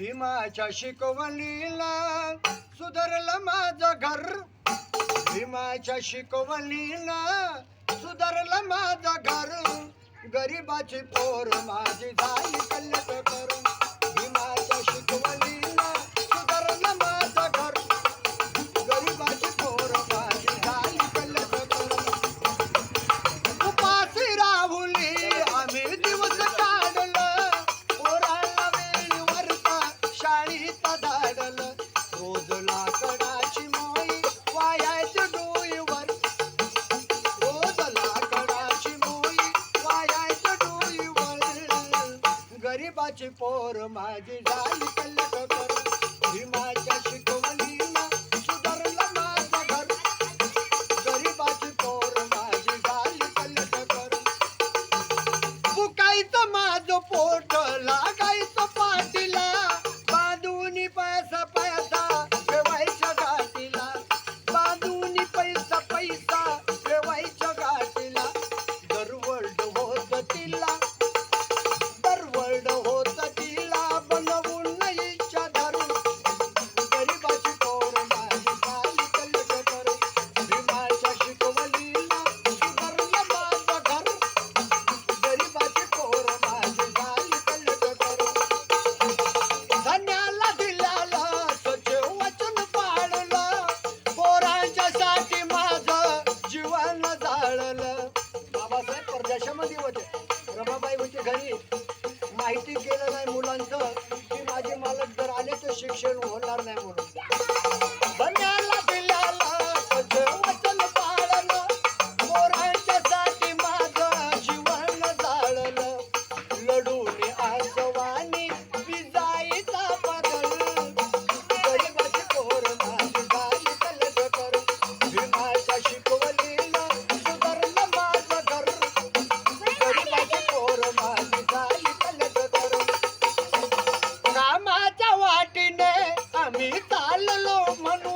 भीमाच्या शिकवणीला सुधारलं माझं घर. भीमाच्या शिकवणीला सुधारलं माझं घर. गरिबाची पोर माझी झाली कल्याण करून. गरीबाची पोर माझी जाई कलक कर भीमाच्या शिको 你跟我 నీ తాళ్ళలో మను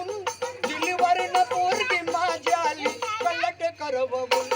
జిలివరిన పూర్ణి మా జాలి కల్లట కరవములు